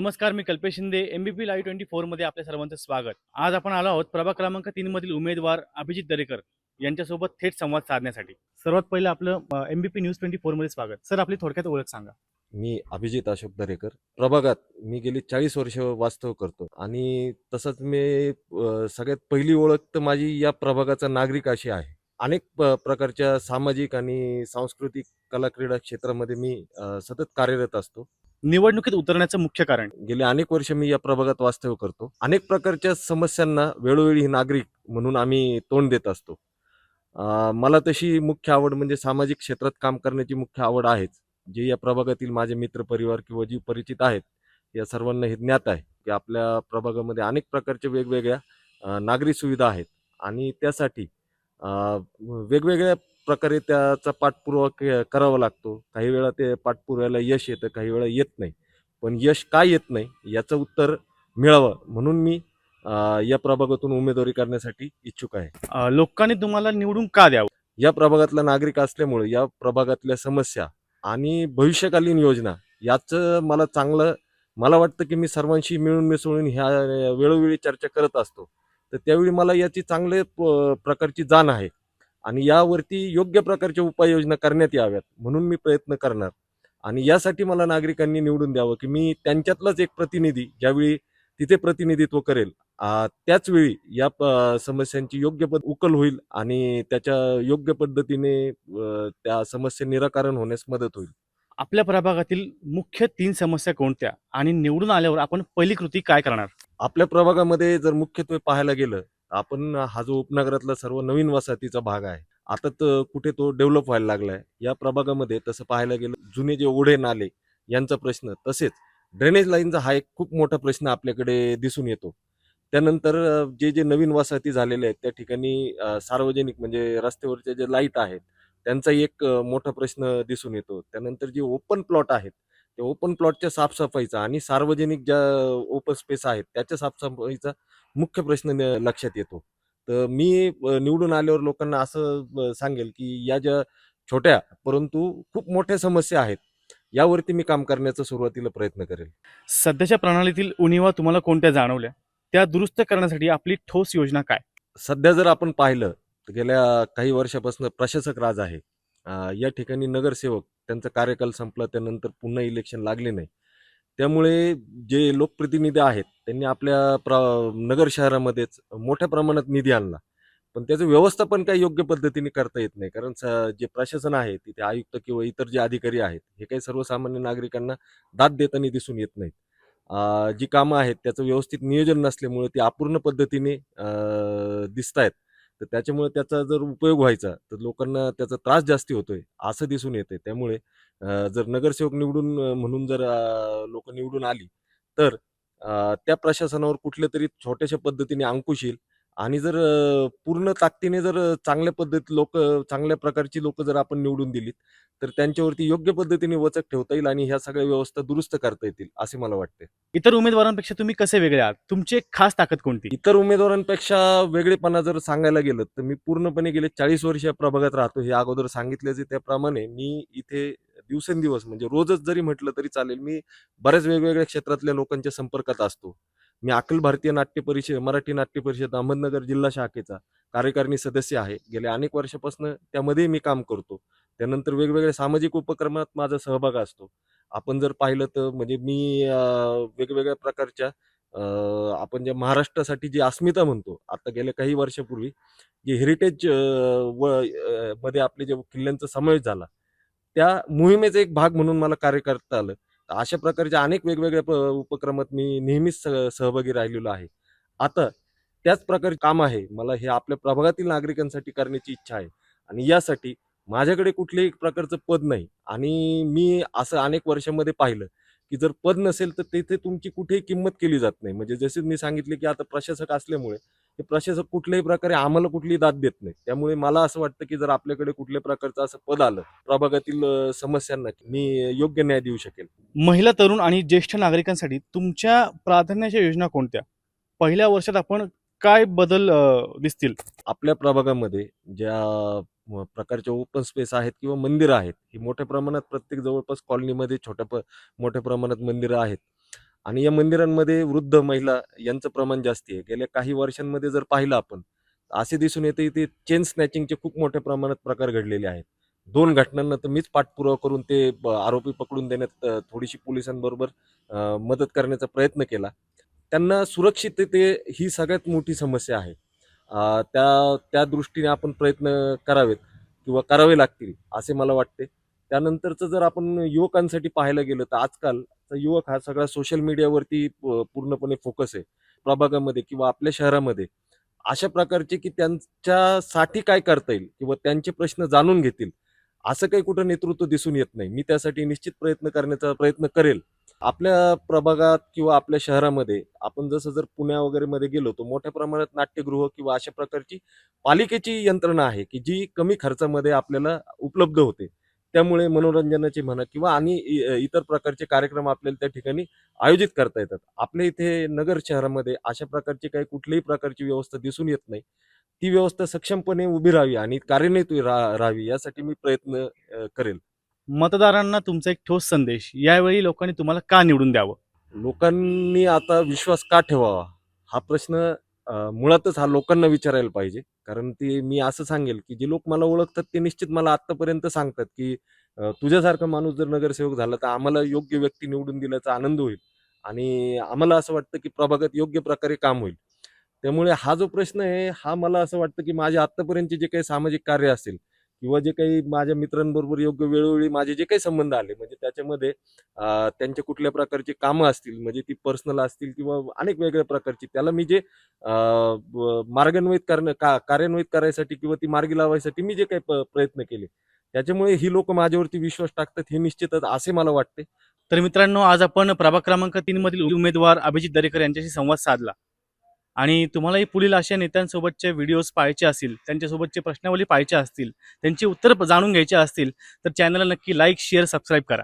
नमस्कार मी Kalpesh Shinde MBP live twenty फोरमध्ये आपल्या सर्वांचं स्वागत. आज आपण आलो आहोत प्रभाग क्रमांक तीनमधील उमेदवार अभिजित दरेकर यांच्यासोबत थेट संवाद साधण्यासाठी. सर्वात पहिलं आपलं एमबीपी न्यूज ट्वेंटी फोरमध्ये स्वागत. सर आपली थोडक्यात ओळख सांगा. मी अभिजित अशोक दरेकर. प्रभागात मी गेली चाळीस वर्ष वास्तव करतो आणि तसंच मी सगळ्यात पहिली ओळख तर माझी या प्रभागाचा नागरिक अशी आहे. अनेक प्रकारच्या सामाजिक आणि सांस्कृतिक कला क्रीडा क्षेत्रामध्ये मी सतत कार्यरत असतो. निवडणुकीत उतरण्याचं मुख्य कारण? गेले अनेक वर्ष मी या प्रभागात वास्तव्य करतो. अनेक प्रकारच्या समस्यांना वेळोवेळी नागरिक म्हणून आम्ही तोंड देत असतो. मला तशी मुख्य आवड म्हणजे सामाजिक क्षेत्रात काम करण्याची मुख्य आवड आहेच. जे या प्रभागातील माझे मित्र परिवार किंवा जी परिचित आहेत या सर्वांना हे ज्ञात आहे की आपल्या प्रभागामध्ये अनेक प्रकारच्या वेगवेगळ्या नागरी सुविधा आहेत. आणि त्यासाठी वेगवेगळ्या प्रकारे त्याचा पाठपुरावा के- करावा लागतो. काही वेळा ते पाठपुराव्याला यश येतं काही वेळा येत नाही. पण यश का येत नाही याचं उत्तर मिळावं. म्हणून मी अ, या प्रभागातून उमेदवारी करण्यासाठी इच्छुक आहे. अं, लोकांनी तुम्हाला निवडून का द्यावं? या प्रभागातला नागरिक असल्यामुळे या प्रभागातल्या समस्या आणि भविष्यकालीन योजना याचं मला चांगलं मला वाटतं की मी सर्वांशी मिळून मिसळून ह्या वेळोवेळी चर्चा करत असतो. तर त्यावेळी मला याची चांगले प- प्रकारची जाण आहे. आणि यावरती योग्य प्रकारच्या उपाययोजना करण्यात याव्यात म्हणून मी प्रयत्न करणार. आणि यासाठी मला नागरिकांनी निवडून द्यावं की मी त्यांच्यातलाच एक प्रतिनिधी ज्यावेळी तिथे प्रतिनिधित्व करेल आ, त्याच वेळी या समस्यांची योग्य पद उकल होईल आणि त्याच्या योग्य पद्धतीने त्या समस्या निराकरण होण्यास मदत होईल. आपल्या प्रभागातील मुख्य तीन समस्या कोणत्या? आणि निवडून आल्यावर आपण पहिली कृती काय करणार? आपल्या प्रभागामध्ये जर मुख्यत्वे पाहायला गेलं आपण हा जो उपनगरातला सर्व नवीन वसाहतीचा भाग आहे आता तर कुठे तो डेव्हलप व्हायला लागलाय या प्रभागामध्ये तसं पाहायला गेलं जुने जे ओढे नाले यांचा प्रश्न तसेच ड्रेनेज लाईनचा हा एक खूप मोठा प्रश्न आपल्याकडे दिसून येतो. त्यानंतर जे जे नवीन वसाहती झालेले आहेत त्या ठिकाणी सार्वजनिक म्हणजे रस्त्यावरचे जे लाइट आहेत त्यांचा एक मोठा प्रश्न दिसून येतो. त्यानंतर जे ओपन प्लॉट आहेत त्या ओपन प्लॉटच्या साफसफाईचा आणि सार्वजनिक ज्या ओपन स्पेस आहेत त्याच्या साफसफाईचा मुख्य प्रश्न लक्षात येतो. तर मी निवडून आल्यावर लोकांना असं सांगेल की या ज्या छोट्या परंतु खूप मोठ्या समस्या आहेत यावरती मी काम करण्याचा सुरुवातीला प्रयत्न करेल. सध्याच्या प्रणालीतील उणिवा तुम्हाला कोणत्या जाणवल्या? त्या दुरुस्त करण्यासाठी आपली ठोस योजना काय? सध्या जर आपण पाहिलं तर गेल्या काही वर्षापासून प्रशासक राज आहे. या ठिकाणी नगरसेवक त्यांचा कार्यकाल संपला त्यानंतर पुन्हा इलेक्शन लागले नाही. त्यामुळे जे लोकप्रतिनिधी आहेत त्यांनी आपल्या प्र नगर शहरामध्येच मोठ्या प्रमाणात निधी आणला. पण त्याचं व्यवस्थापन काही योग्य पद्धतीने करता येत नाही. कारण स- जे प्रशासन आहे तिथे आयुक्त किंवा इतर जे अधिकारी आहेत हे काही सर्वसामान्य नागरिकांना दाद देताना दिसून येत नाहीत. जी कामं आहेत त्याचं व्यवस्थित नियोजन नसल्यामुळे ती अपूर्ण पद्धतीने दिसत आहेत तर त्याच्यामुळे त्याचा जर उपयोग व्हायचा तर लोकांना त्याचा त्रास जास्ती होतोय असं दिसून येते त्यामुळे जर नगरसेवक निवडून म्हणून जर लोक निवडून आली तर त्या प्रशासनावर कुठल्या तरी छोट्याशा पद्धतीने अंकुश येईल आणि जर पूर्ण ताकदीने जर चांगल्या पद्धती लोक चांगल्या प्रकारची लोक जर आपण निवडून दिलीत तर त्यांच्यावरती योग्य पद्धतीने वचक ठेवता येईल आणि ह्या सगळ्या व्यवस्था दुरुस्त करता येतील असे मला वाटते इतर उमेदवारांपेक्षा तुम्ही कसे वेगळे आहात? तुमची एक खास ताकद कोणती? इतर उमेदवारांपेक्षा वेगळेपणा जर सांगायला गेलं तर मी पूर्णपणे गेले चाळीस वर्ष या प्रभागात राहतो. हे अगोदर सांगितल्याचे त्याप्रमाणे मी इथे दिवसेंदिवस म्हणजे रोजच जरी म्हटलं तरी चालेल मी बऱ्याच वेगवेगळ्या क्षेत्रातल्या लोकांच्या संपर्कात असतो. मी अखिल भारतीय नाट्य परिषद मराठी नाट्य परिषद अहमदनगर जिल्हा शाखेचा कार्यकारिणी सदस्य आहे. गेल्या अनेक वर्षापासून त्यामध्ये मी काम करतो. त्यानंतर वेगवेगळ्या सामाजिक उपक्रमात माझा सहभाग असतो. आपण जर पाहिलं तर म्हणजे मी वेगवेगळ्या प्रकारच्या आपण जे महाराष्ट्रासाठी जी अस्मिता म्हणतो आता गेल्या काही वर्षापूर्वी जे हेरिटेज व मध्ये आपले जे किल्ल्यांचा समावेश झाला त्या मोहिमेचा एक भाग म्हणून मला कार्य करता आलं. अशा प्रकारच्या अनेक वेगवेगळ्या उपक्रमात मी नेहमीच सह- सहभागी राहिलेलो आहे. आता त्याच प्रकारचे काम आहे. मला हे आपल्या प्रभागातील नागरिकांसाठी करण्याची इच्छा आहे. आणि यासाठी माझ्याकडे कुठल्याही प्रकारचं पद नाही. आणि मी असं अनेक वर्षामध्ये पाहिलं की जर पद नसेल तर तिथे तुमची कुठेही किंमत केली जात नाही. म्हणजे जसे मी सांगितले की आता प्रशासक असल्यामुळे हे प्रशासक कुठल्याही प्रकारे आम्हाला कुठलीही दाद देत नाही. त्यामुळे मला असं वाटतं की जर आपल्याकडे कुठल्या प्रकारचं असं पद आलं प्रभागातील समस्यांना मी योग्य न्याय देऊ शकेल महिला तरुण आणि ज्येष्ठ नागरिकांसाठी तुमच्या प्राधान्याच्या योजना कोणत्या? पहिल्या वर्षात आपण काय बदल दिसतील? आपल्या प्रभागामध्ये ज्या प्रकारच्या ओपन स्पेस आहेत किंवा मंदिरं आहेत ही मोठ्या प्रमाणात प्रत्येक जवळपास कॉलनीमध्ये छोट्या मोठ्या प्रमाणात मंदिरं आहेत. आणि या मंदिरांमध्ये वृद्ध महिला यांचं प्रमाण जास्ती आहे. गेल्या काही वर्षांमध्ये जर पाहिलं आपण असे दिसून येते इथे चेन स्नॅचिंगचे खूप मोठ्या प्रमाणात प्रकार घडलेले आहेत. दोन घटनांना तर मीच पाठपुरावा करून ते आरोपी पकडून देण्यात थोडीशी पोलिसांबरोबर मदत करण्याचा प्रयत्न केला. त्यांना सुरक्षितते ही सगळ्यात मोठी समस्या आहे. त्या त्या दृष्टीने आपण प्रयत्न करावेत किंवा करावे लागतील असे मला वाटते. त्यानंतरचं जर आपण युवकांसाठी पाहायला गेलं तर आजकाल युवक हा सगळा सोशल मीडियावरती पूर्णपणे फोकस आहे. प्रभागामध्ये किंवा आपल्या शहरामध्ये. अशा प्रकारचे की त्यांच्यासाठी काय करता येईल किंवा त्यांचे प्रश्न जाणून घेतील असं काही कुठं नेतृत्व दिसून येत नाही. मी त्यासाठी निश्चित प्रयत्न करण्याचा प्रयत्न करेल. आपल्या प्रभागात किंवा आपल्या शहरामध्ये आपण जसं जर पुण्या वगैरे मध्ये गेलो तर मोठ्या प्रमाणात नाट्यगृह किंवा अशा प्रकारची पालिकेची यंत्रणा आहे की जी कमी खर्चामध्ये आपल्याला उपलब्ध होते. त्यामुळे मनोरंजनाचे म्हणा किंवा आणि इतर प्रकारचे कार्यक्रम आपल्याला त्या ठिकाणी आयोजित करता येतात. आपल्या इथे नगर शहरामध्ये अशा प्रकारची काही कुठल्याही प्रकारची व्यवस्था दिसून येत नाही. ती व्यवस्था सक्षमपणे उभी राहावी आणि कार्यान्वित राहावी यासाठी मी प्रयत्न करेल. मतदारांना तुमचा एक ठोस संदेश यावेळी लोकांनी तुम्हाला का निवडून द्यावं? लोकांनी आता विश्वास का ठेवावा? हा प्रश्न मुळातच हा लोकांना विचारायला पाहिजे. कारण ते मी असं सांगेल की जे लोक मला ओळखतात ते निश्चित मला आतापर्यंत सांगतात की तुझ्यासारखा माणूस जर नगरसेवक झाला तर आम्हाला योग्य व्यक्ती निवडून दिल्याचा आनंद होईल. आणि आम्हाला असं वाटतं की प्रभागात योग्य प्रकारे काम होईल. त्यामुळे हा जो प्रश्न आहे हा मला असं वाटतं की माझ्या आत्तापर्यंतचे जे काही सामाजिक कार्य असेल किंवा जे काही माझ्या मित्रांबरोबर योग्य वेळोवेळी माझे जे काही संबंध आले म्हणजे त्याच्यामध्ये त्यांच्या कुठल्या प्रकारची कामं असतील म्हणजे ती पर्सनल असतील किंवा अनेक वेगळ्या प्रकारची त्याला मी जे मार्गान्वित करणं का कार्यान्वित करायसाठी किंवा ती मार्गी लावायसाठी मी जे काही प्रयत्न केले त्याच्यामुळे ही लोक माझ्यावरती विश्वास टाकतात हे निश्चितच असे मला वाटते. तर मित्रांनो आज आपण प्रभाग क्रमांक तीन मधील उमेदवार अभिजित दरेकर यांच्याशी संवाद साधला. आणि तुम्हालाही पुढील अशा नेत्यांसोबतचे व्हिडिओज पाहायचे असतील त्यांच्यासोबतचे प्रश्नावली पाहायचे असतील त्यांची उत्तर जाणून घ्यायचे असतील तर चॅनलला नक्की लाईक शेअर सबस्क्राईब करा.